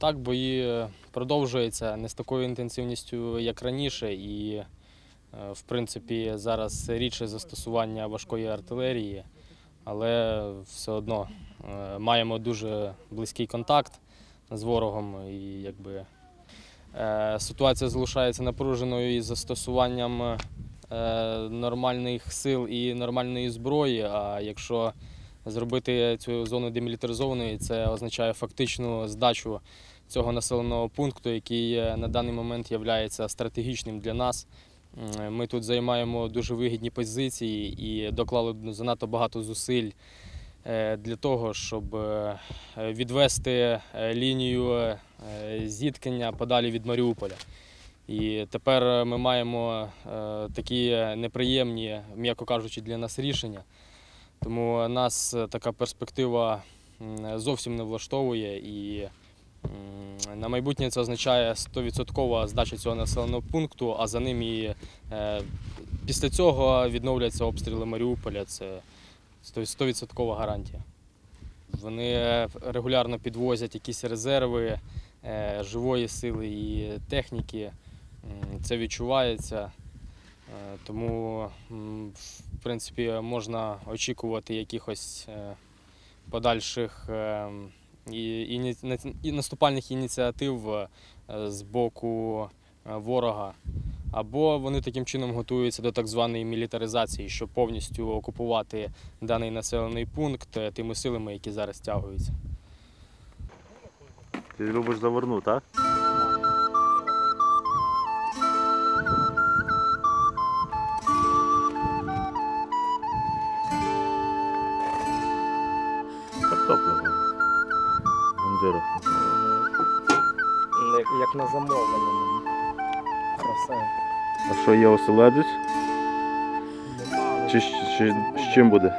Так, бої продовжуються не з такою інтенсивністю, як раніше, і е, в принципі зараз рідше застосування важкої артилерії, але все одно е, маємо дуже близький контакт з ворогом, і якби е, ситуація залишається напруженою із застосуванням е, нормальних сил і нормальної зброї. А якщо зробити цю зону демілітаризованою, це означає фактичну здачу цього населеного пункту, який е, на даний момент є стратегічним для нас. Ми тут займаємо дуже вигідні позиції і доклали занадто багато зусиль е, для того, щоб е, відвести лінію зіткнення подалі від Маріуполя. І тепер ми маємо такі неприємні, м'яко кажучи, для нас рішення. Тому нас е, така перспектива зовсім не влаштовує. І на майбутнє це означає 100% здача цього населеного пункту, а за ним і е, після цього відновляться обстріли Маріуполя. Це 100% гарантія. Вони е, регулярно підвозять якісь резерви живої сили і техніки. Це відчувається. Е, Тому, в принципі, можна очікувати якихось е, подальших е, наступальних ініціатив з боку ворога. Або вони таким чином готуються до так званої мілітаризації, щоб повністю окупувати даний населений пункт тими силами, які зараз стягуються. Ти любиш заверну, так? Картопля. Гундира. Як на замовлення. Все. А що є оселедець? Чи, чи з чим буде?